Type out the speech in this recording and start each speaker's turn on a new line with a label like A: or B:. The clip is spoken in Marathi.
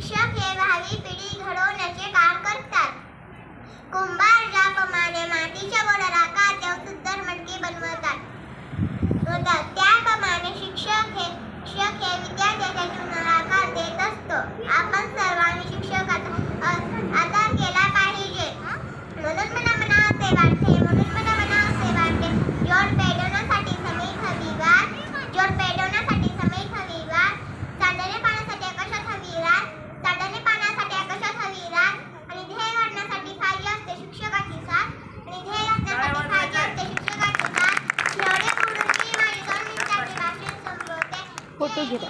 A: शिक्षक हे भावी पिढी घडवण्याचे काम करतात. कुंभार ज्याप्रमाणे मातीच्या गोळ्या राखा त्या सुंदर मटकी बनवतात. त्याप्रमाणे शिक्षक हे शिक्षक हे विद्यार्थ्यांच्या फ़ोटो गिरा।